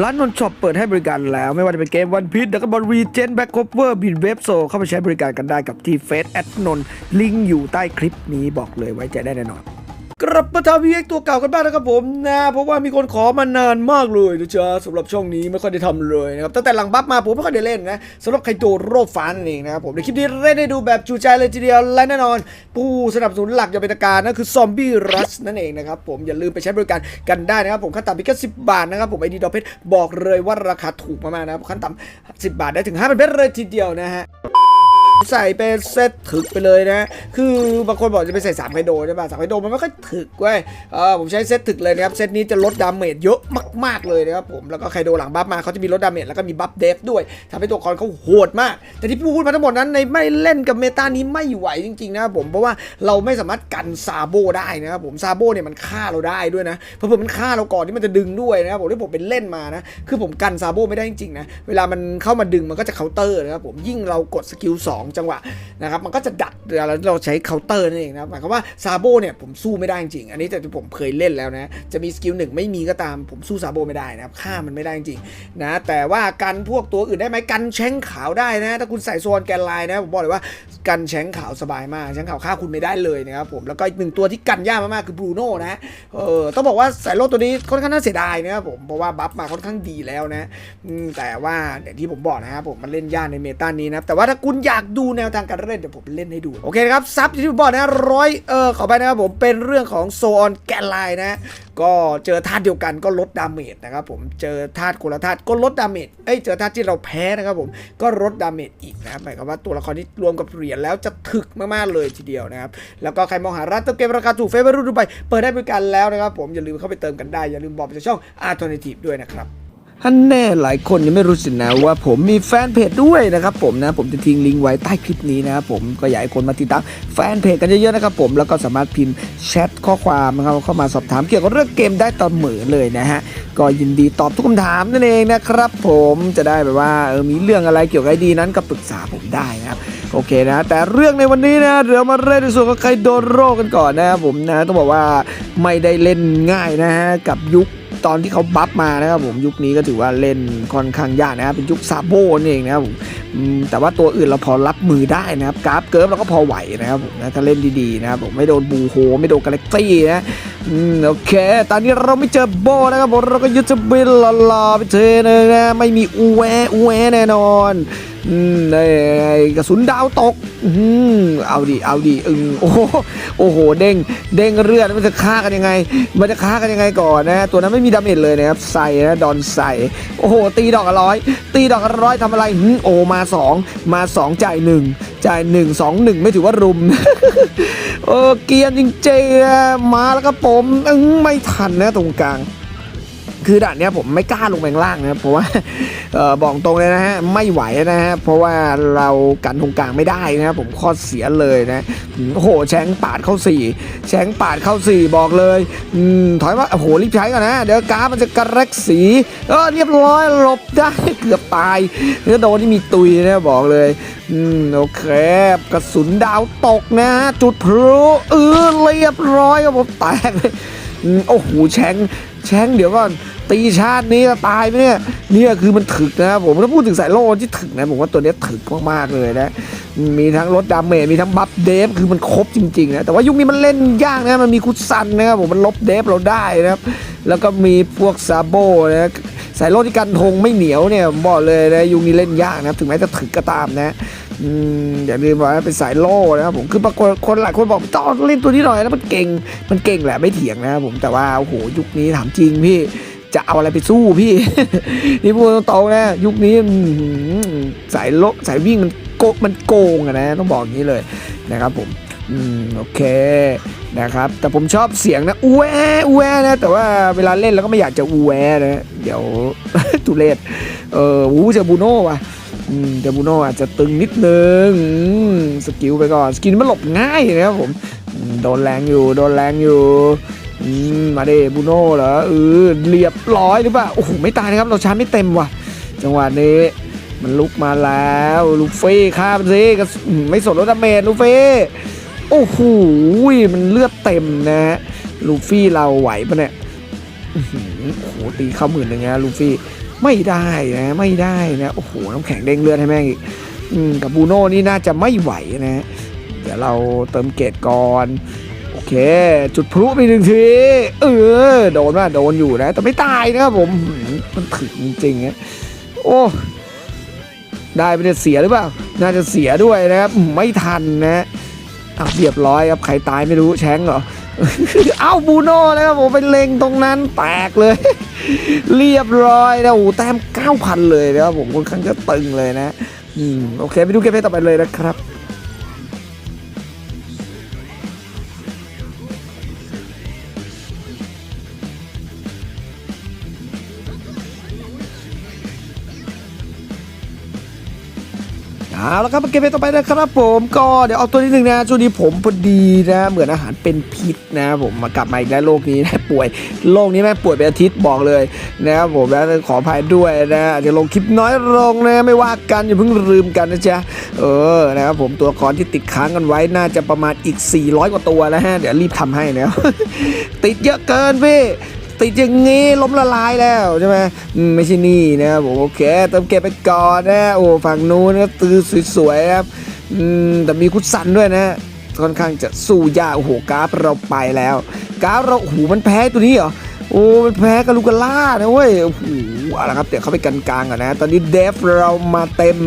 ร้านนนช็อปเปิดให้บริการแล้วไม่ว่าจะเป็นเกมวันพี e ดักบอลรีเจนแบ็คโคเวอร์บินเว็บโซเข้าไปใช้บริการกันได้กับที่เฟซแอดนนลิงก์อยู่ใต้คลิปนี้บอกเลยไว้ใจได้แน่นอน กลับมาทำวีเอ็กตัวเก่ากันบ้างนะครับผมนะเพราะว่ามีคนขอมานานมากเลยนะจ๊ะสำหรับช่องนี้ไม่ค่อยได้ทำเลยนะครับตั้งแต่หลังบัฟมาผมไม่ค่อยได้เล่นนะสำหรับไคโดโรฟ้านั่นเองนะครับผมในคลิปนี้เล่นให้ดูแบบจูใจเลยทีเดียวและแน่นอน ผู้สนับสนุนหลักอย่างเป็นทางการนั่นคือซอมบี้รัสนั่นเองนะครับผมอย่าลืมไปใช้บริการกันได้นะครับผมขั้นต่ำเพียงแค่สิบาทนะครับผมไอดีดอเพชรบอกเลยว่าราคาถูกมากๆนะครับขั้นต่ำสิบาทได้ถึงห้าพันเพชรเลยทีเดียวนะฮะ ใส่เป็นเซตถึกไปเลยนะ คือบางคนบอกจะไปใส่สามไคโดใช่ป่ะสามไคโดมันไม่ค่อยถึกเว้ยเออผมใช้เซตถึกเลยนะครับ เซตนี้จะลดดาเมจเยอะมาก ๆ เลยนะครับผม แล้วก็ไคโดหลังบัฟมาเขาจะมีลดดาเมจแล้วก็มีบัฟเดฟด้วยทำให้ตัวละครเขาโหดมาก แต่ที่พูดมาทั้งหมดนั้นในไม่เล่นกับเมตานี้ไม่ไหวจริงๆนะผม เพราะว่าเราไม่สามารถกันซาโบได้นะครับผม ซาโบเนี่ยมันฆ่าเราได้ด้วยนะ เพราะผมมันฆ่าเราก่อนที่มันจะดึงด้วยนะครับผมที่ผมเป็นเล่นมานะ คือผมกันซาโบไม่ได้จริงๆนะ เวลามันเข้ามาดึงมันก็จะเคาน์เตอร์นะครับผม ยิ่งเรากดสกิล2จังหวะนะครับมันก็จะดัดเวลาเราใช้เคาน์เตอร์นั่นเองนะหมายความว่าซาโบเนี่ยผมสู้ไม่ได้จริงอันนี้แต่ผมเคยเล่นแล้วนะจะมีสกิลหนึ่งไม่มีก็ตามผมสู้ซาโบไม่ได้นะครับฆ่ามันไม่ได้จริงนะแต่ว่ากันพวกตัวอื่นได้ไหมกันแช้งขาวได้นะถ้าคุณใส่โซนแกนไลน์นะผมบอกเลยว่ากันแช้งขาวสบายมากแช้งขาวฆ่าคุณไม่ได้เลยนะครับผมแล้วก็อีกหนึ่งตัวที่กันยากมากๆคือบรูโน่นะเออต้องบอกว่าสายโลดตัวนี้ค่อนข้างน่าเสียดายนะครับผมเพราะว่าบัฟมาค่อนข้างดีแล้วนะแต่ว่าอย่างที่ผมบอกนะครับผมมันเล่นยากในเมตานี้นะแต่ว่าถ้าคุณอยากดููแนวทางการเล่นเดี๋ยวผมเล่นให้ดู โอเคครับซับที่ผมบอกนะร้อยเออขอไปนะครับผมเป็นเรื่องของโซออนแกนไลน์นะ ก็เจอธาตุเดียวกันก็ลดดาเมจนะครับผมเจอธาตุคนละธาตุก็ลดดาเมจเอ้ยเจอธาตุที่เราแพ้นะครับผมก็ลดดาเมจอีกนะครับหมายความว่าตัวละครที่รวมกับเหรียญแล้วจะถึกมากๆเลยทีเดียวนะครับแล้วก็ใครมองหาร้านเติมเกมราคาถูกเฟซบุ๊กดูไปเปิดได้บริการแล้วนะครับผมอย่าลืมเข้าไปเติมกันได้อย่าลืมบอกไปที่ช่อง Alternative ด้วยนะครับ ท่านแน่หลายคนยังไม่รู้สินะว่าผมมีแฟนเพจด้วยนะครับผมนะผมจะทิ้งลิงก์ไว้ใต้คลิปนี้นะครับผมก็อยากให้คนมาติดตามแฟนเพจกันเยอะๆนะครับผมแล้วก็สามารถพิมพ์แชทข้อความนะครับเข้ามาสอบถามเกี่ยวกับเรื่องเกมได้ตอนเหมือเลยนะฮะก็ยินดีตอบทุกคำถามนั่นเองนะครับ ผมจะได้แบบว่าเออมีเรื่องอะไรเกี่ยวกับไอดีนั้นก็ปรึกษาผมได้นะครับโอเคนะ แต่เรื่องในวันนี้นะเดี๋ยวมาเล่นในส่วนของใครโดนโรคกันก่อนนะครับผมนะต้องบอกว่าไม่ได้เล่นง่ายนะฮะกับยุค ตอนที่เขาบัฟมานะครับผมยุคนี้ก็ถือว่าเล่นค่อนข้างยากนะครับเป็นยุคซาโบนเองนะครับผมแต่ว่าตัวอื่นเราพอรับมือได้นะครับกราฟเกิร์ฟเราก็พอไหวนะครับผมถ้าเล่นดีๆนะครับผมไม่โดนบูโฮไม่โดนกาแล็กซี่นะ อืมโอเค ตอนนี้เราไม่เจอโบนะครับผมเราก็ยุทธบินหล่อๆไปเทนึงนะไม่มีอูแวอูแวแน่นอนอืมไอ้กระสุนดาวตกอืมเอาดิเอาดิอึงโอ้โหโอ้โหเด้งเด้งเลือดมันจะฆ่ากันยังไง มันจะฆ่ากันยังไงก่อนนะ ตัวนั้นไม่มีดาเมจเลยนะครับใส่นะดอนใส่โอ้โหตีดอกร้อยตีดอกร้อยทำอะไรโอ้มาสองมาสองจ่ายหนึ่ง จ่ายหนึ่งสองหนึ่งไม่ถือว่ารุม เออเกียนจริงๆอะมาแล้วก็ผมอึ้งไม่ทันนะตรงกลาง คือด่านเนี้ยผมไม่กล้าลงไปข้างล่างนะเพราะว่าออบอกตรงเลยนะฮะไม่ไหวนะฮะเพราะว่าเรากันตรงกลางไม่ได้นะครับผมข้อเสียเลยนะโอ้โหแชงปาดเข้าสี่แชงปาดเข้าสี่บอกเลยอถอยมาโอ้โหรีบใช้ก่อนนะเดี๋ยวกามันจะกระแรกสีเออเรียบร้อยหลบได้เกือบตายเนื้อโดนที่มีตุยนะบอกเลยอืมโอเคกระสุนดาวตกนะฮะจุดพลุเออเรียบร้อยครับผมแตก โอ้โหแชงแชงเดี๋ยวก่อนตีชาตินี้จะตายไหมเนี่ยเนี่ยคือมันถึกนะครับผมถ้าพูดถึงสายโลที่ถึกนะผมว่าตัวนี้ถึกมากๆเลยนะ มีทั้งลดดาเมจมีทั้งบัฟเดฟคือมันครบจริงๆนะแต่ว่ายุคนี้มันเล่นยากนะมันมีคุซันนะครับผมมันลบเดฟเราได้นะครับ แล้วก็มีพวกซาโบนะสายโลที่กันทงไม่เหนียวเนี่ยผมบอกเลยนะยุคนี้เล่นยากนะถึงแม้จะถึกก็ตามนะ อืมอย่าลืมว่าเป็นสายโล่นะครับผมคือบางคนคนหลายคนบอกต้องเล่นตัวนี้หน่อยแล้วมันเก่งมันเก่งแหละไม่เถียงนะครับผมแต่ว่าโอ้โหยุคนี้ถามจริงพี่จะเอาอะไรไปสู้พี่ นี่พูดตรงๆนะยุคนี้สายโลสายวิ่งมันโกมันโกงอะนะต้องบอกอย่างนี้เลยนะครับผมอืมโอเคนะครับแต่ผมชอบเสียงนะอูแวอูแวนะแต่ว่าเวลาเล่นแล้วก็ไม่อยากจะอูแวนะเดี๋ยวตุเลศเออวูเจอบูโน่ว่ะ เดบูโนอาจจะตึงนิดนึงสกิลไปก่อน สกิลมันหลบง่ายนะครับผม โดนแรงอยู่ โดนแรงอยู่ มาเดบูโน่เหรอเออเรียบร้อยหรือเปล่า โอ้โห ไม่ตายนะครับ เราชาร์จไม่เต็มว่ะ จังหวะนี้มันลุกมาแล้วลูฟี่ฆ่ามันสิกระสุนอืมไม่สนรถดาเมจลูฟี่โอ้โหมันเลือดเต็มนะฮะลูฟี่เราไหวปะเนี่ยโอ้โหตีเข้าหมื่นหนึ่งนะลูฟี่ ไม่ได้นะไม่ได้นะโอ้โหน้ำแข็งเด้งเลือดให้แม่งอีกกับบูโน่นี่น่าจะไม่ไหวนะเดี๋ยวเราเติมเกตก่อนโอเค จุดพลุไปหนึ่งทีเออโดนว่าโดนอยู่นะ แต่ไม่ตายนะครับผมมันถึงจริงๆนะโอ้ได้ไปเนี่ยเสียหรือเปล่า น่าจะเสียด้วยนะครับ ไม่ทันนะอะเรียบร้อยครับใครตายไม่รู้แชงเหรอ เอ้าบูโน่นะครับผมไปเล็งตรงนั้นแตกเลย เรียบร้อยนะโอ้แต้ม9,000 เลยนะครับผมค่อนข้างจะตึงเลยนะอืมโอเคไปดูเกมเพลย์ต่อไปเลยนะครับ เอาละครับเกมเพลต่อไปนะครับผมก็เดี๋ยวเอาตัวนิดนึงนะช่วงนี้ผมพอดีนะเหมือนอาหารเป็นพิษนะผมมากลับมาอีกแล้วโลกนี้นะป่วยโลกนี้แม่ป่วยเป็นอาทิตย์บอกเลยนะครับผมแล้วขออภัยด้วยนะอาจจะลงคลิปน้อยลงนะไม่ว่ากันอย่าเพิ่งลืมกันนะจ๊ะเออนะครับผมตัวละครที่ติดค้างกันไว้น่าจะประมาณอีก 400 กว่าตัวแล้วฮะเดี๋ยวรีบทำให้นะติดเยอะเกินพี่ ติดอย่างงี้ล้มละลายแล้วใช่ไหมไม่ใช่นี่นะครับผมโอเคเติมเก็บไปก่อนนะโอ้ฝั่งนู้นนะตือสวยๆครับแต่มีคุดสันด้วยนะค่อนข้างจะสู้ยากโอ้โหกราฟเราไปแล้วกราฟเราโอ้โหมันแพ้ตัวนี้เหรอโอ้มันแพ้กาลูกาล่านะเว้ยโอ้โหอาละครับเดี๋ยวเขาไปกันกลางก่อนนะ ตอนนี้เดฟเรามาเต็ม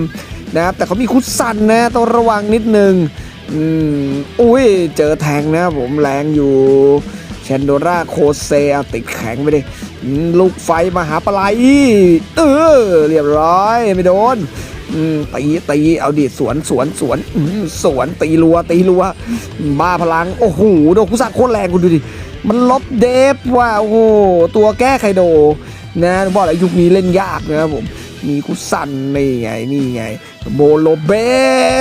นะครับแต่เขามีคุดสันนะต้องระวังนิดนึงอืมอุ้ยเจอแทงนะผมแรงอยู่ แชนโดราโคเซเอาติดแข็งไปดิลูกไฟมาหาปลาไลเออเรียบร้อยไม่โดนตีตีเอาดิสวนสวนสวนสวนตีรัวตีรัวบ้าพลัง โอ้โหโดนคุซักโคตรแรงคุณดูดิ มันลบเดฟว่าโอ้โหตัวแก้ไคโดนะบอกแล้วยุคนี้เล่นยากนะครับผม มีคุซันนี่ไงนี่ไงโบโลเบ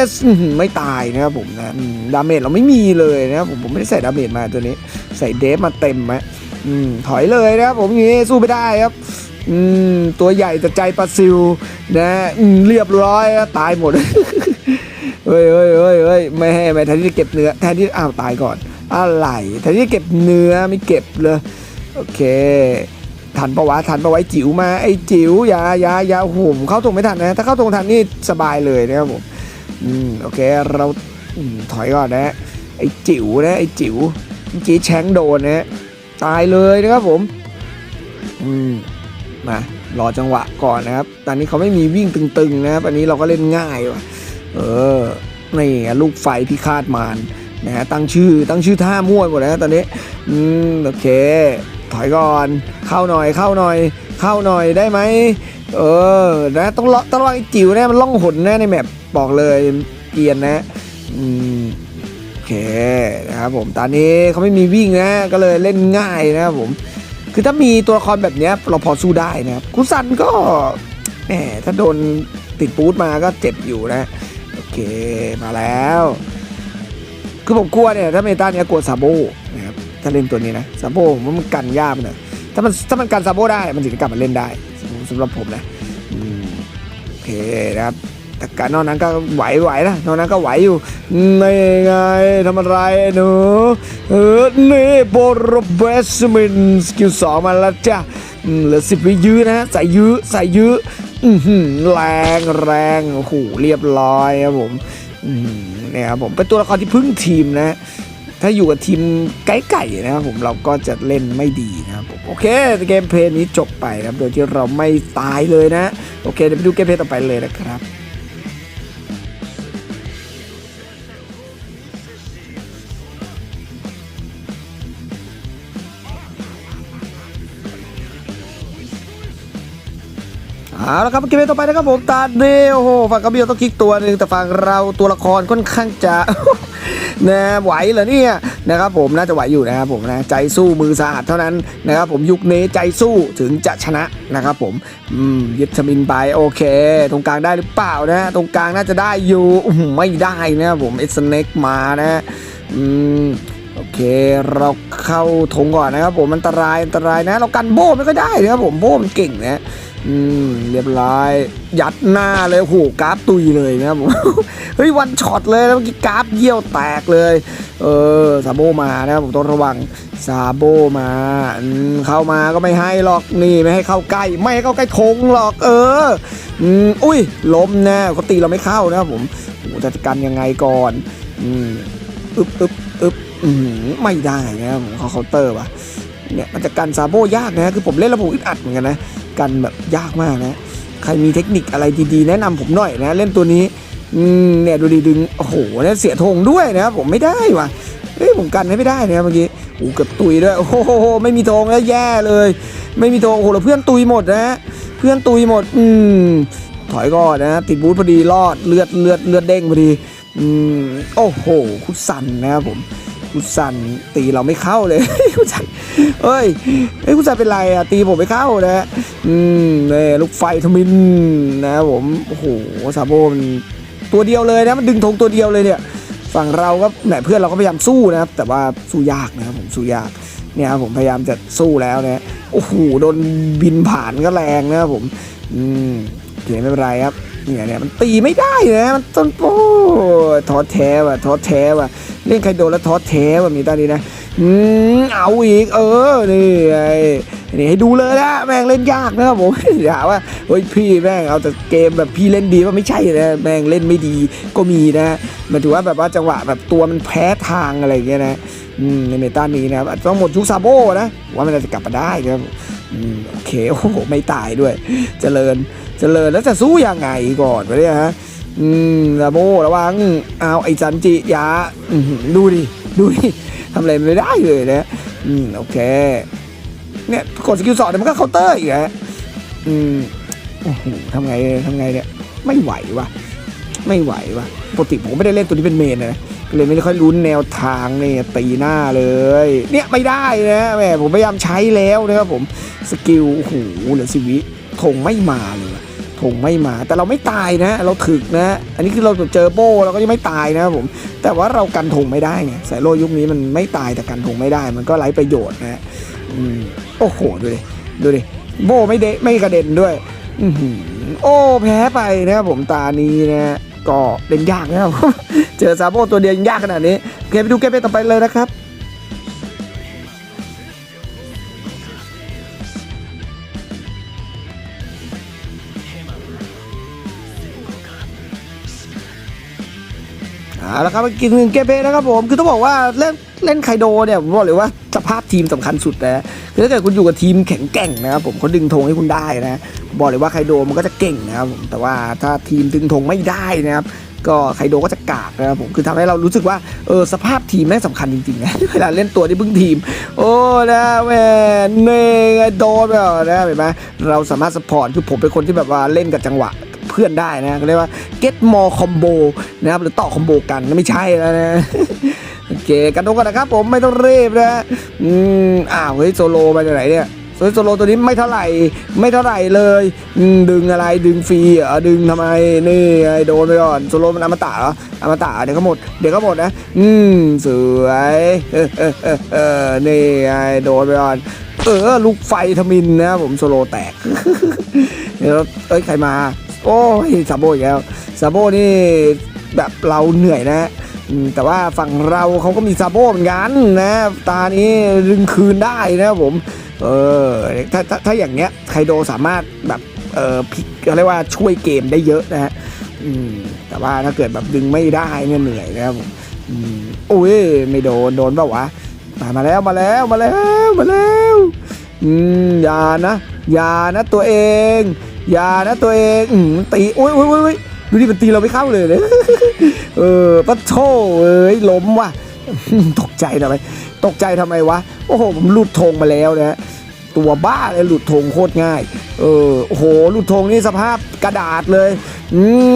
สไม่ตายนะครับผมนะดาเมจเราไม่มีเลยนะครับผมผมไม่ได้ใส่ดาเมจมาตัวนี้ ใส่เดฟมาเต็มไหมถอยเลยนะครับผมอย่างงี้สู้ไม่ได้ครับตัวใหญ่แต่ใจปลาซิลนะเรียบร้อยตายหมดเฮ้ยเฮ้ยเฮ้ยเฮ้ยไม่ให้ไม่แทนที่จะเก็บเนื้อแทนที่อ้าวตายก่อนอะไรแทนที่จะเก็บเนื้อไม่เก็บเลยโอเค ทันปะวะทันปะไว้จิ๋วมาไอ้จิ๋วอย่าอย่าอย่าหุ่มเข้าตรงไม่ทันนะถ้าเข้าตรงทันนี่สบายเลยนะครับผมอืมโอเคเราอถอยก่อนนะไอ้จิ๋วนะไอ้จิ๋วเมื่อกี้แชงโดนนะตายเลยนะครับผมอืมมารอจังหวะก่อนนะครับ ตอนนี้เขาไม่มีวิ่งตึงๆนะครับอันนี้เราก็เล่นง่ายว่ะ เออนี่ลูกไฟพิฆาตมารนะฮะตั้งชื่อตั้งชื่อท่ามั่วหมดแล้วตอนนี้ อืม โอเค ถอยก่อน เข้าหน่อยเข้าหน่อย เข้าหน่อยได้ไหมเออนะต้องระต้องระวังไอ้จิ๋วนะมันล่องหนนะในแมปบอกเลยเกียนนะอืมโอเคนะครับผมตอนนี้เขาไม่มีวิ่งนะก็เลยเล่นง่ายนะครับผมคือถ้ามีตัวละครแบบนี้เราพอสู้ได้นะครับคุซันก็แหมถ้าโดนติดปูดมาก็เจ็บอยู่นะโอเคมาแล้ว คือผมกลัวเนี่ยถ้าเมตาเนี้ยกลัวซาโบนะครับ ถ้าเล่นตัวนี้นะซาโบผมว่ามันกันยากไปหน่อยถ้ามันถ้ามันกันซาโบได้มันถึงจะกลับมาเล่นได้สำหรับผมนะโอเคนะครับแต่การนอกนั้นก็ไหวไหวนะนอกนั้นก็ไหวอยู่นี่ไงทำอะไรหนูเออนี่โบโรเบสมินสกิลสองมาแล้วจ้ะเหลือสิบวิยื้อนะใส่ยื้อใส่ยื้อแรงแรงโอ้โหเรียบร้อยครับผมอืมเนี่ยครับผมเป็นตัวละครที่พึ่งทีมนะ ถ้าอยู่กับทีมไก่ไก่นะครับผมเราก็จะเล่นไม่ดีนะครับผมโอเคเกมเพลย์นี้จบไปครับโดยที่เราไม่ตายเลยนะ โอเคเดี๋ยวไปดูเกมเพลย์ต่อไปเลยนะครับ เอาละครับเกมต่อไปนะครับผมตาเดียวโอ้โหฝั่งกระเบียวต้องคลิกตัวหนึ่งแต่ฝั่งเราตัวละครค่อนข้างจะนะไหวเหรอเนี่ยนะครับผมน่าจะไหวอยู่นะครับผมนะใจสู้มือสะอาดเท่านั้นนะครับผมยุคนี้ใจสู้ถึงจะชนะนะครับผมยึดชมินไปโอเค ตรงกลางได้หรือเปล่านะตรงกลางน่าจะได้อยู่ไม่ได้นะครับผมเอสเน็กมานะอืม เคเราเข้าธงก่อนนะครับผมอันตรายอันตรายนะ เรากันโบ้ไม่ก็ได้นะครับผมโบ้มันเก่งนะอืมเรียบร้อยยัดหน้าเลยโอ้โหกราฟตุยเลยนะครับผมเฮ้ยวันช็อตเลยแล้วเมื่อกี้กราฟเยี่ยวแตกเลย เออซาโบมานะครับผมต้องระวังซาโบมาเข้ามาก็ไม่ให้หรอกนี่ไม่ให้เข้าใกล้ไม่ให้เข้าใกล้ธงหรอก เอออืมอุ้ยล้มนะเขาตีเราไม่เข้านะครับผมโหจะจัดการยังไงก่อนอืมอึบอึบอึบ ไม่ได้นะครับผมเขาเคาน์เตอร์ว่ะเนี่ยมันจะกันซาโบยากนะคือผมเล่นแล้วผมอึดอัดเหมือนกันนะกันแบบยากมากนะ ใครมีเทคนิคอะไรดีๆ แนะนำผมหน่อยนะ เล่นตัวนี้อืมเนี่ยดูดีดึงโอ้โหเนี่ยเสียธงด้วยนะผมไม่ได้ว่ะเฮ้ยผมกันไม่ได้นะเมื่อกี้โอ้โหเกือบตุยด้วยโอ้โหไม่มีธงแล้วแย่เลย ไม่มีธงโอ้โหแล้วเพื่อนตุยหมดนะเพื่อนตุยหมด อืมถอยก่อนนะติดบูธพอดีรอดเลือดเลือดเลือดเด้งพอดีอืมโอ้โหคุดสันนะครับผม คุสันตีเราไม่เข้าเลยคุสันเฮ้ยเฮ้ยคุสันเป็นไรอะตีผมไม่เข้านะอืมเนี่ยลูกไฟทมินนะผมโอ้โหซาโบมันตัวเดียวเลยนะมันดึงธงตัวเดียวเลยเนี่ยฝั่งเราก็ไหนเพื่อนเราก็พยายามสู้นะครับ แต่ว่าสู้ยากนะครับผมสู้ยากเนี่ยผมพยายามจะสู้แล้วนะโอ้โหโดนบินผ่านก็แรงนะครับผมอืมโอเคไม่เป็นไรครับ เนี่ยเนี่ยมันตีไม่ได้นะมันต้นโอ้ท้อแท้ว่ะท้อแท้ว่ะเล่นใครโดนแล้วท้อแท้ว่ะมีตานี้นะอืมเอาอีก เออนี่ไงนี่ให้ดูเลยนะแม่งเล่นยากนะครับผมอย่าว่าเฮ้ยพี่แม่งเอาแต่เกมแบบพี่เล่นดีว่าไม่ใช่นะแม่งเล่นไม่ดีก็มีนะมายถึงว่าแบบว่าจังหวะแบบตัวมันแพ้ทางอะไรอย่างเงี้ยนะอืมในเมตานี้นะครับต้องหมดยุคซาโบนะว่ามันจะกลับมาได้นะครับอืมโอเคโอ้โหไม่ตายด้วย เจริญ เจริญแล้วจะสู้ยังไงก่อนวะเนี่ยฮะอืมซาโบระวังเอาไอ้จันจิยาดูดิดูดิทำอะไรไม่ได้เลยนะอืมโอเค เนี่ยกดสกิลสองเดี๋ยมันก็เคาน์เตอร์อีกฮะอืมโอ้โหทำไงทำไงเนี่ยไม่ไหววะไม่ไหววะปกติผมไม่ได้เล่นตัวนี้เป็นเมนนะเลยไม่ได้ค่อยรู้นแนวทางเนี่ยตีหน้าเลย เนี่ยไม่ได้นะแหมผมพยายามใช้แล้วนะครับผมสกิลโอ้โหเหลือสิวิธงไม่มาเลย ว่ะธงไม่มา แต่เราไม่ตายนะ เราถึกนะ อันนี้คือเราเจอโบเราก็ยังไม่ตายนะครับผม แต่ว่าเรากันธงไม่ได้ไงสายโลยุคนี้มันไม่ตายแต่กันธงไม่ได้ มันก็ไร้ประโยชน์นะอืมโอ้โหดูดิดูดิโบไม่เดะไม่กระเด็นด้วยอืโอ้แพ้ไปนะครับผมตานี้นะก็เล่นยากนะครับเจอซาโบตัวเดียวยังยากขนาดนี้โอเคไปดูเกมเพลย์ต่อไปเลยนะครับ เอาละครับกินหนึ่งเกเพลย์นะครับผมคือต้องบอกว่าเล่นเล่นไคโดเนี่ยผมบอกเลยว่าสภาพทีมสำคัญสุดนะคือถ้าเกิดคุณอยู่กับทีมแข็งแกร่งนะครับผมเขาดึงธงให้คุณได้นะบอกเลยว่าไคโดมันก็จะเก่งนะครับผมแต่ว่าถ้าทีมดึงธงไม่ได้นะครับก็ไคโดก็จะกากนะครับผมคือทำให้เรารู้สึกว่าเออสภาพทีมแม่งสำคัญจริงๆนะเวลาเล่นตัวที่พึ่งทีม โอ้นะแม่เน่โดนไปอะนะเห็นไหมเราสามารถสปอร์ตคือผมเป็นคนที่แบบว่าเล่นกับจังหวะ เพื่อนได้นะเขาเรียกว่า get more combo นะครับหรือต่อคอมโบกันไม่ใช่แล้วนะโอเคกันตรงกันนะครับผมไม่ต้องรีบนะอืมอ้าวเฮ้ยโซโลมาจากไหนเนี่ยโซโลตัวนี้ไม่เท่าไหร่ไม่เท่าไหร่เลยดึงอะไรดึงฟรีเหรอดึงทำไมนี่ไอโดนไปก่อนโซโลมันอมตะเหรออมตะเดี๋ยวก็หมดเดี๋ยวก็หมดนะอืมสวยเออเออเออเออนี่ไอโดนไปก่อนเออลูกไฟทมินนะผมโซโลแตกเดี๋ยวเอ้ยใครมา โอ้ยซาโบอีกแล้วซาโบนี่แบบเราเหนื่อยนะแต่ว่าฝั่งเราเขาก็มีซาโบเหมือนกันนะ ตานี้ดึงคืนได้นะครับผม เออถ้าถ้าถ้าอย่างเงี้ยไคโดสามารถแบบเออพลิกเรียกว่าช่วยเกมได้เยอะนะฮะอืมแต่ว่าถ้าเกิดแบบดึงไม่ได้เนี่ยเหนื่อยนะครับผมอืมโอ้ยไม่โดนโดนเปล่าวะมามาแล้วมาแล้วมาแล้วมาแล้วอืมอย่านะอย่านะตัวเอง อย่านะตัวเองอืมตีโอ้ยโอ้ยโอ้ยโอ้ยดูดิมันตีเราไม่เข้าเลยเลยเออปะโถเอ้ยล้มว่ะตกใจทำไมตกใจทำไมวะโอ้โหผมหลุดธงมาแล้วนะฮะตัวบ้าเลยหลุดธงโคตรง่าย เออโอ้โหหลุดธงนี่สภาพกระดาษเลย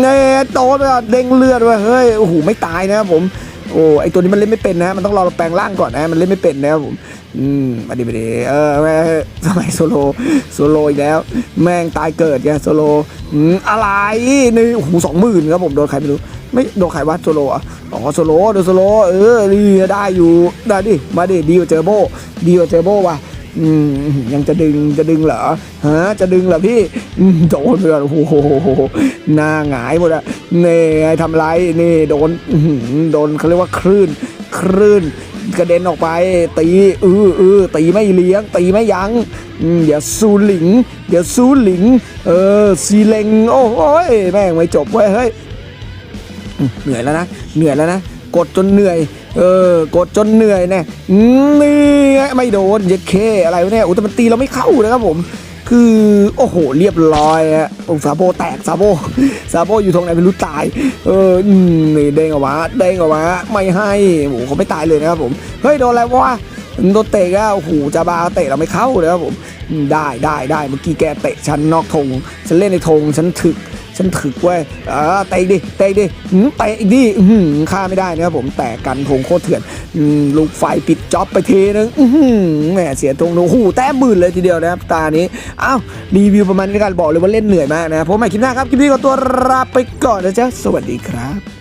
เนี่ยโตไปอะเด้งเลือดว่ะเฮ้ยโอ้โหไม่ตายนะครับผม โอ้ไอตัวนี้มันเล่นไม่เป็นนะ มันต้องรอเราแปลงร่างก่อนนะ มันเล่นไม่เป็นนะผมอืมมาดิมาดิเออแม่สมัยโซโลโซโลอีกแล้ว แม่งตายเกิดไงโซโลอืมอะไรนี่โอ้โหสองหมื่นครับผมโดนใครไม่รู้ ไม่โดนใครวะโซโลอะอ๋อโซโลโดนโซโลเออนี่ได้อยู่ได้ดิมาดิดีกว่าเจอโบดีกว่าเจอโบว่ะ อืมยังจะดึงจะดึงเหรอฮะจะดึงเหรอพี่โดนเลยโอ้โหหน้าหงายหมดอะนี่ไงทำไรนี่โดนโดนเขาเรียกว่าคลื่นคลื่นกระเด็นออกไปตีเออเออตีไม่เลี้ยง ตีไม่ยั้งอืมเดี๋ยวซูหลิง เดี๋ยวซูหลิง เออซีเลงโอ้โยแม่งไม่จบเว้ยเฮ้ยเหนื่อยแล้วนะเหนื่อยแล้วนะกดจนเหนื่อย เออกดจนเหนื่อยแน่อืมนี่ไงไม่โดนเย็ดเคอะไรวะเนี่ยอุยแตมันตีเราไม่เข้านะครับผม คือโอ้โหเรียบร้อยฮะอ้ซาโบแตกซาโบซาโบอยู่ตรงไหนไม่รู้ตาย เออนี่เด้งออกมาเด้งออกมาไม่ให้โอ้โหเขาไม่ตายเลยนะครับผมเฮ้ยโดนอะไรวะโดนเตะอะโอ้โหจะบาเตะเราไม่เข้าเลยครับผมอืมได้ได้ได้เมื่อกี้แกเตะฉันนอกธงฉันเล่นในธงฉันถึก ฉันถึกเว้ยเออเตะอีกดิเตะอีกดิอืมเตะอีกดิอืมฆ่าไม่ได้นะครับผมแต่กันธงโคตรเถื่อนอืมลูกไฟปิดจ็อบไปทีนึงอืมแหมเสียธงนู้นหแต้มหมื่นเลยทีเดียวนะครับตานี้อ้าวรีวิวประมาณนี้กันบอกเลยว่าเล่นเหนื่อยมากนะผมใหม่คลิปหน้าครับคลิปนี้ก็ตัวลาไปก่อนนะจ๊ะสวัสดีครับ